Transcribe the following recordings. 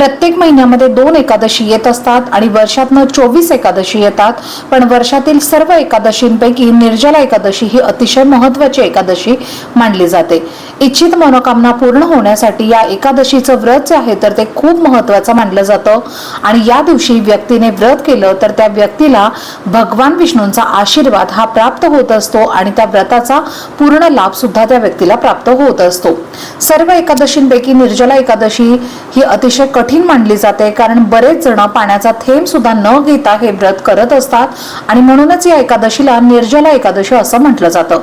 प्रत्येक महिन्यामध्ये दोन एकादशी येत असतात आणि वर्षातनं चोवीस एकादशी येतात. पण वर्षातील सर्व एकादशींपैकी निर्जला एकादशी ही अतिशय महत्वाची एकादशी मानली जाते. इच्छित मनोकामना पूर्ण होण्यासाठी या एकादशीचं व्रत जे आहे तर ते खूप महत्वाचं मानलं जातं. आणि या दिवशी व्यक्तीने व्रत केलं तर त्या व्यक्तीला भगवान विष्णूंचा आशीर्वाद हा प्राप्त होत असतो आणि त्या व्रताचा पूर्ण लाभ सुद्धा त्या व्यक्तीला प्राप्त होत असतो. सर्व एकादशींपैकी निर्जला एकादशी ही अतिशय कठीण मानली जाते कारण बरेच जण पाण्याचा थेंब सुद्धा न घेता हे व्रत करत असतात. आणि म्हणूनच या एकादशीला निर्जला एकादशी असं म्हटलं जातं.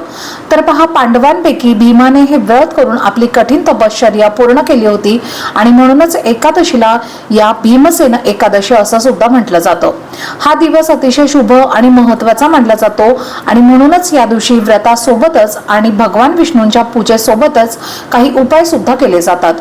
तर पहा पांडवांपैकी भीमाने हे व्रत करून आपली कठीण तपश्चर्या पूर्ण केली होती. आणि म्हणूनच एकादशीला या भीमसेन एकादशी असं सुद्धा म्हटलं जातं. हा दिवस अतिशय शुभ आणि महत्त्वाचा मानला जातो. आणि म्हणूनच या दिवशी व्रतासोबतच आणि भगवान विष्णूंच्या पूजेसोबतच काही उपाय सुद्धा केले जातात.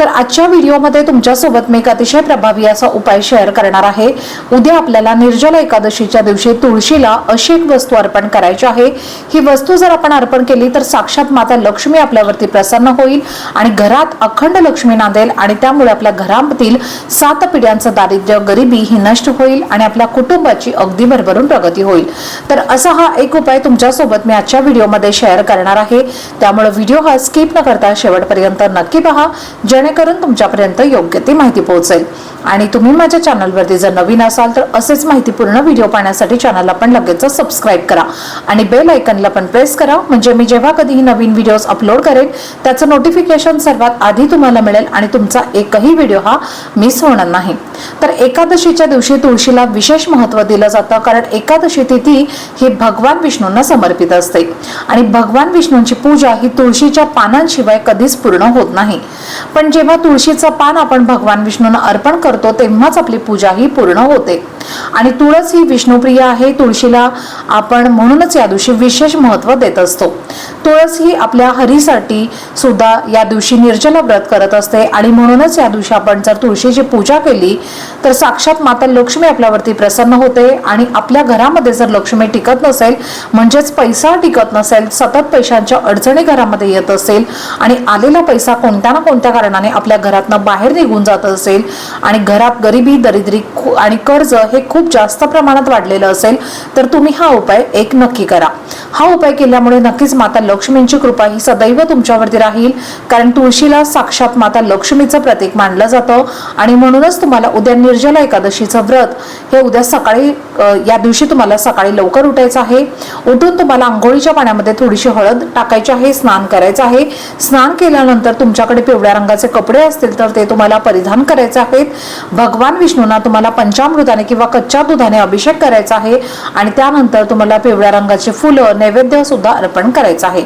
तर आजच्या व्हिडिओमध्ये तुमच्यासोबत मी एक अतिशय प्रभावी असा उपाय शेअर करणार आहे. उद्या आपल्याला निर्जला एकादशीच्या दिवशी तुळशीला अशी एक वस्तू अर्पण करायची आहे. ही वस्तू जर आपण अर्पण केली तर साक्षात माता लक्ष्मी आपल्यावरती प्रसन्न होईल आणि घरात अखंड लक्ष्मी नांदेल आणि त्यामुळे आपल्या घरामधील सात पिढ्यांचं दारिद्र्य गरिबी ही नष्ट होईल आणि आपल्या कुटुंबाची अगदी भरभरून प्रगती होईल. तर असा हा एक उपाय तुमच्यासोबत मी आजच्या व्हिडिओमध्ये शेअर करणार आहे. त्यामुळे व्हिडिओ हा स्किप न करता शेवटपर्यंत नक्की पहा. जेणेकरून तुमच्यापर्यंत योग्य ती माहिती पोहोचेल. आणि तुम्ही माझ्या चॅनलवरती जर नवीन असाल तर असेच माहितीपूर्ण व्हिडिओ पाहण्यासाठी चॅनलला पण लगेच सबस्क्राईब करा. आणि बेल आयकनला पण प्रेस करा. म्हणजे मी जेव्हा कधीही नवीन व्हिडिओज अपलोड करेन त्याचं नोटिफिकेशन सर्वात आधी तुम्हाला मिळेल आणि तुमचा एकही व्हिडिओ हा मिस होणार नाही. तर एकादशीच्या दिवशी तुळशीला विशेष महत्त्व दिलं जातं कारण एकादशी तिथी ही भगवान विष्णूंना समर्पित असते. आणि भगवान विष्णूंची पूजा ही तुळशीच्या पानांशिवाय कधीच पूर्ण होत नाही. पण जेव्हा तुळशीचं पान आपण भगवान विष्णूंना अर्पण करतो तेव्हाच आपली पूजा ही पूर्ण होते. आणि तुळस ही विष्णुप्रिय आहे. तुळशीला आपण म्हणूनच या दिवशी विशेष महत्त्व देत असतो. तुळस ही आपल्या हरीसाठी सुद्धा या दिवशी निर्जला व्रत करत असते. आणि म्हणूनच या दिवशी आपण जर तुळशीची पूजा केली तर साक्षात माता लक्ष्मी आपल्यावरती प्रसन्न होते. आणि आपल्या घरामध्ये जर लक्ष्मी टिकत नसेल म्हणजेच पैसा टिकत नसेल सतत पैशांच्या अडचणी घरामध्ये येत असेल आणि आलेला पैसा कोणत्या ना कोणत्या कारणाने आपल्या घरातनं बाहेर निघून जात असेल आणि घरात गरिबी दरिद्री आणि कर्ज हे खूप जास्त प्रमाणात वाढलेलं असेल तर तुम्ही हा उपाय एक नक्की करा. हा उपाय केल्यामुळे नक्कीच माता लक्ष्मींची कृपा ही सदैव तुमच्यावरती राहील. कारण तुळशीला साक्षात माता लक्ष्मीचं प्रतीक मानलं जातं. आणि म्हणूनच तुम्हाला उद्या निर्जला एकादशीचं व्रत. हे उद्या सकाळी या दिवशी तुम्हाला सकाळी लवकर उठायचं आहे. उठून तुम्हाला आंघोळीच्या पाण्यामध्ये थोडीशी हळद टाकायची आहे स्नान करायचं आहे. स्नान केल्यानंतर तुमच्याकडे पिवळ्या रंगाचे कपडे असतील तर ते तुम्हाला परिधान करायचे आहेत. भगवान विष्णूंना तुम्हाला पंचामृताने किंवा कच्च्या दुधाने अभिषेक करायचा आहे. आणि त्यानंतर तुम्हाला पिवळ्या रंगाचे फुलं नैवेद्य सुद्धा अर्पण करायचं आहे.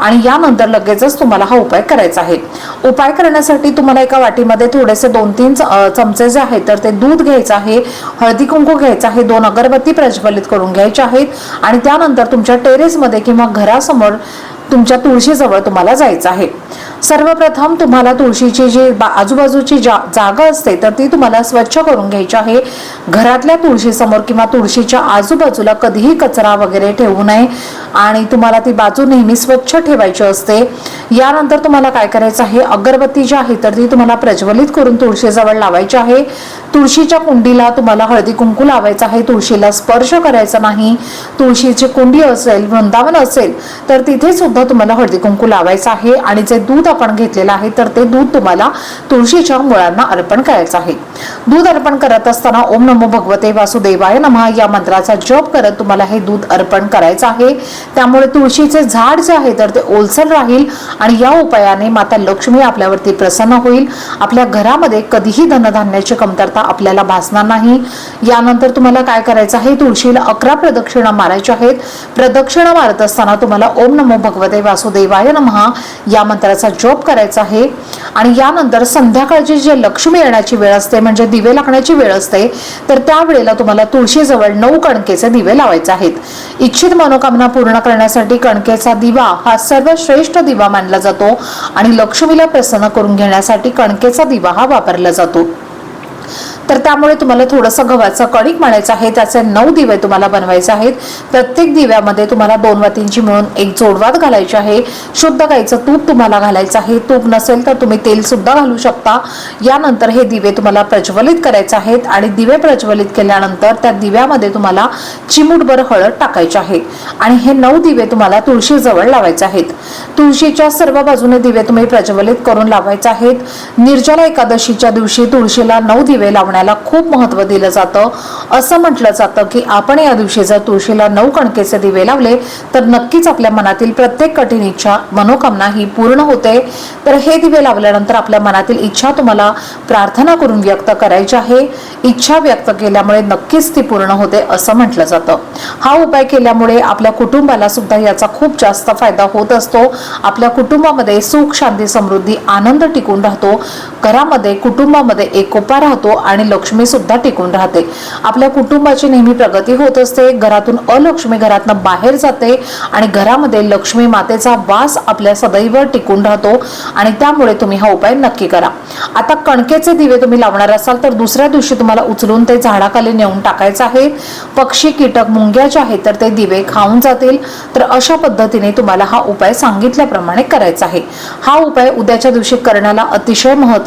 आणि यानंतर लगेचच तुम्हाला हा उपाय करायचा आहे. उपाय करण्यासाठी तुम्हाला एका वाटीमध्ये थोडेसे दोन तीन चमचे जे आहेत तर ते दूध घ्यायचं आहे हळदी कुंकू घ्यायचं आहे दोन अगरबत्ती प्रज्वलित करून घ्यायच्या आहेत. आणि त्यानंतर तुमच्या टेरेसमध्ये किंवा घरासमोर तुमच्या तुळशीजवळ तुम्हाला जायचं आहे. सर्वप्रथम तुम्हाला तुळशीची जी बा- आजूबाजूची जा जागा असते तर ती तुम्हाला स्वच्छ करून घ्यायची आहे. घरातल्या तुळशीसमोर किंवा तुळशीच्या आजूबाजूला कधीही कचरा वगैरे ठेवू नये आणि तुम्हाला ती बाजू नेहमी स्वच्छ ठेवायची असते. यानंतर तुम्हाला काय करायचं आहे? अगरबत्ती जी आहे तर ती तुम्हाला प्रज्वलित करून तुळशीजवळ लावायची आहे. तुळशीच्या कुंडीला तुम्हाला हळदी कुंकू लावायचं आहे. तुळशीला स्पर्श करायचा नाही. तुळशीची कुंडी असेल वृंदावन असेल तर तिथे सुद्धा तुम्हाला हळदी कुंकू लावायचं आहे. आणि जे दूध आपण घेतलेलं आहे तर ते दूध तुम्हाला तुळशीच्या मुळांना अर्पण करायचं आहे. दूध अर्पण करत असताना ओम नमो भगवते वासुदेवाय नमः. या मंत्राचा जप करत तुम्हाला हे दूध अर्पण करायचं आहे. त्यामुळे तुळशीचे झाड जे आहे तर ते ओलसर राहील आणि या उपायाने माता लक्ष्मी आपल्यावरती प्रसन्न होईल. आपल्या घरामध्ये कधीही धनधान्याची कमतरता आपल्याला भासणार नाही. यानंतर तुम्हाला काय करायचं आहे तुळशीला अकरा प्रदक्षिणा मारायच्या आहेत. प्रदक्षिणा मारत असताना तुम्हाला ओम नमो भगवते वासुदेवाय नमः. या मंत्राचा जप करायचा आहे. आणि यानंतर संध्याकाळची जे लक्ष्मी येण्याची वेळ असते म्हणजे दिवे लागण्याची वेळ असते तर त्या वेळेला तुम्हाला तुळशीजवळ नऊ कणकेचे दिवे लावायचे आहेत. इच्छित मनोकामना पूर्ण करण्यासाठी कणकेचा दिवा हा सर्वश्रेष्ठ दिवा मानला जातो आणि लक्ष्मीला प्रसन्न करून घेण्यासाठी कणकेचा दिवा हा वापरला जातो. तर त्यामुळे तुम्हाला थोडंसं गव्हाचं कणिक मारायचं आहे त्याचे नऊ दिवे तुम्हाला बनवायचे आहेत. प्रत्येक दिव्यामध्ये तुम्हाला दोन वातींची मिळून एक जोडवात घालायची आहे. शुद्ध गाईचं तूप तुम्हाला घालायचं आहे. तूप नसेल तर तुम्ही तेल सुद्धा घालू शकता. यानंतर हे दिवे तुम्हाला प्रज्वलित करायचे आहेत आणि दिवे प्रज्वलित केल्यानंतर त्या दिव्यामध्ये तुम्हाला चिमूटभर हळद टाकायची आहे. आणि हे नऊ दिवे तुम्हाला तुळशीजवळ लावायचे आहेत. तुळशीच्या सर्व बाजूने दिवे तुम्ही प्रज्वलित करून लावायचे आहेत. निर्जला एकादशीच्या दिवशी तुळशीला नऊ दिवे लावण्याला खूप महत्त्व दिलं जातं. असं म्हटलं जातं की आपण या दिवशी जर तुळशीला नऊ कणकेचे दिवे लावले तर नक्कीच आपल्या मनातील प्रत्येक कठीण इच्छा मनोकामना ही पूर्ण होते. तर हे दिवे लावल्यानंतर आपल्या मनातील इच्छा तुम्हाला प्रार्थना करून व्यक्त करायची आहे. इच्छा व्यक्त केल्यामुळे नक्कीच ती पूर्ण होते असं म्हटलं जातं. हा उपाय केल्यामुळे आपल्या कुटुंबाला सुद्धा याचा खूप जास्त फायदा होत असतो. आपल्या कुटुंबामध्ये सुख शांती समृद्धी आनंद टिकून राहतो. घरामध्ये कुटुंबामध्ये एकोपा राहतो आणि लक्ष्मी सुद्धा टिकून राहते. आपल्या कुटुंबाची नेहमी प्रगती होत असते घरातून अलक्ष्मी घरातनं बाहेर जाते आणि घरामध्ये लक्ष्मी मातेचा वास आपल्या सदैव टिकून राहतो आणि त्यामुळे तुम्ही हा उपाय नक्की करा. आता कणकेचे दिवे तुम्ही लावणार असाल तर दुसऱ्या दिवशी तुम्हाला उचलून ते झाडाखाली नेऊन टाकायचं आहे. पक्षी कीटक मुंग्याचे आहेत तर ते दिवे खाऊन जातील. तर अशा पद्धतीने तुम्हाला हा उपाय सांगितल्याप्रमाणे करायचा आहे. हा उपाय उद्याच्या दिवशी करण्याला अतिशय